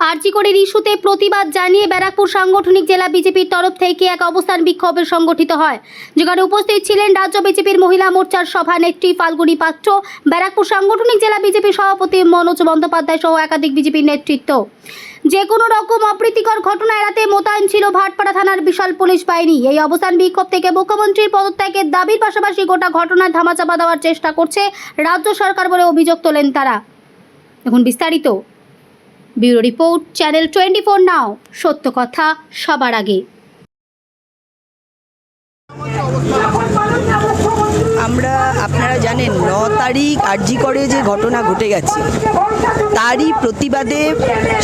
আরজিকরের ইস্যুতে প্রতিবাদ জানিয়ে ব্যারাকপুর সাংগঠনিক জেলা বিজেপির তরফ থেকে এক অবস্থান বিক্ষোভ সংগঠিত হয়। যেখানে উপস্থিত ছিলেন রাজ্য বিজেপির মহিলা মোর্চার সভানেত্রী ফাল্গুনী পাত্র, ব্যারাকপুর সাংগঠনিক জেলা বিজেপি সভাপতি মনোজ বন্দ্যোপাধ্যায় সহ একাধিক বিজেপির নেতৃত্ব। যে কোনো রকম অপ্রীতিকর ঘটনা এড়াতে মোতায়েন ছিল ভাটপাড়া থানার বিশাল পুলিশ বাহিনী। এই অবস্থান বিক্ষোভ থেকে মুখ্যমন্ত্রীর পদত্যাগের দাবির পাশাপাশি গোটা ঘটনার ধামাচাপা দেওয়ার চেষ্টা করছে রাজ্য সরকার বলে অভিযোগ তোলেন তারা। এখন বিস্তারিত। Bureau report channel twenty four নাও। সত্য কথা সবার আগে। আমরা, আপনারা জানেন, ন তারিখ আরজি করে যে ঘটনা ঘটে গেছে, তারই প্রতিবাদে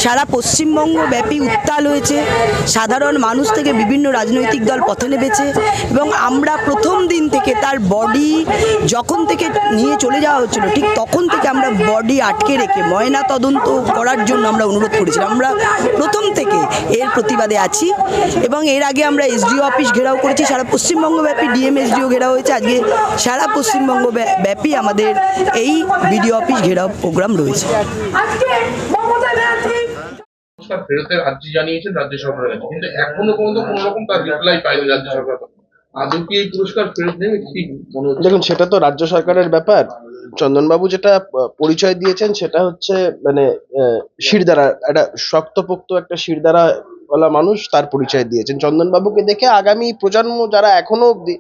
সারা পশ্চিমবঙ্গ ব্যাপী উত্তাল হয়েছে, সাধারণ মানুষ থেকে বিভিন্ন রাজনৈতিক দল পথে নেমেছে, এবং আমরা প্রথম দিন থেকে তার বডি যখন থেকে নিয়ে চলে যাওয়া হচ্ছিল, ঠিক তখন থেকে আমরা বডি আটকে রেখে ময়না তদন্ত করার জন্য আমরা অনুরোধ করেছিলাম। আমরা প্রথম থেকে এর প্রতিবাদে আছি, এবং এর আগে আমরা এসডিও অফিস ঘেরাও করেছি, সারা পশ্চিমবঙ্গ ব্যাপী ডিএমএসডিও ঘেরাও হয়েছে। আজকে সারা পশ্চিমবঙ্গ ব্যাপী আমাদের এই বিডিও অফিস ঘেরাও প্রোগ্রাম রয়েছে। ফেরতের আর্জি জানিয়েছেন রাজ্য সরকারের কাছে। কিন্তু এখনও পর্যন্ত কোনো রকম তার রিপ্লাই পায়নি রাজ্য সরকার আদৌ কি এই পুরস্কার ফেরত নেবে কি মনে দেখুন সেটা তো রাজ্য সরকারের ব্যাপার। চন্দনবাবু যেটা পরিচয় দিয়েছেন সেটা হচ্ছে মানে শিরদারা একটা শক্তপোক্ত একটা শিরদাঁড়া ওলা মানুষ তার পরিচয় দিয়েছেন। চন্দনবাবুকে দেখে আগামী প্রজন্ম যারা এখনও অব্দি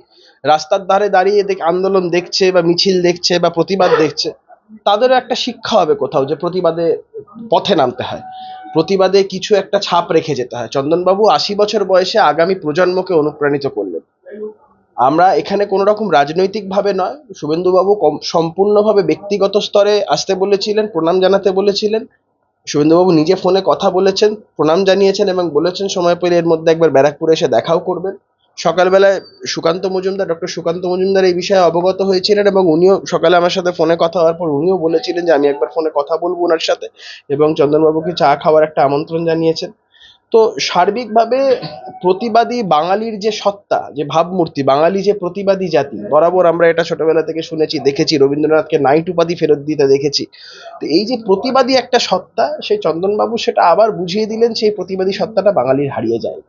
রাস্তার ধারে দাঁড়িয়ে দেখ আন্দোলন দেখছে বা মিছিল দেখছে বা প্রতিবাদ দেখছে, তাদেরও একটা শিক্ষা হবে কোথাও যে প্রতিবাদে পথে নামতে হয়। প্রতিবাদে কিছু একটা ছাপ রেখে যেতে হয়। চন্দনবাবু আশি বছর বয়সে আগামী প্রজন্মকে অনুপ্রাণিত করলেন। আমরা এখানে কোনো রকম রাজনৈতিকভাবে নয়। শুভেন্দুবাবু সম্পূর্ণভাবে ব্যক্তিগত স্তরে আসতে বলেছিলেন, প্রণাম জানাতে বলেছিলেন। শুভেন্দুবাবু নিজে ফোনে কথা বলেছেন, প্রণাম জানিয়েছেন এবং বলেছেন সময় পেলে এর মধ্যে একবার ব্যারাকপুরে এসে দেখাও করবেন। সকালবেলায় সুকান্ত মজুমদার, ডক্টর সুকান্ত মজুমদার এই বিষয়ে অবগত হয়েছিলেন এবং উনিও সকালে আমার সাথে ফোনে কথা হওয়ার পর উনিও বলেছিলেন যে আমি একবার ফোনে কথা বলব ওনার সাথে এবং চন্দনবাবুকে চা খাওয়ার একটা আমন্ত্রণ জানিয়েছেন। তো সার্বিকভাবে প্রতিবাদী বাঙালির যে সত্তা, যে ভাবমূর্তি, বাঙালি যে প্রতিবাদী জাতি, বরাবর আমরা এটা ছোটবেলা থেকে শুনেছি, দেখেছি, রবীন্দ্রনাথকে নাইট উপাধি ফেরত দিতে দেখেছি। তো এই যে প্রতিবাদী একটা সত্তা, সেই চন্দনবাবু সেটা আবার বুঝিয়ে দিলেন, সেই প্রতিবাদী সত্তাটা বাঙালির হারিয়ে যায়।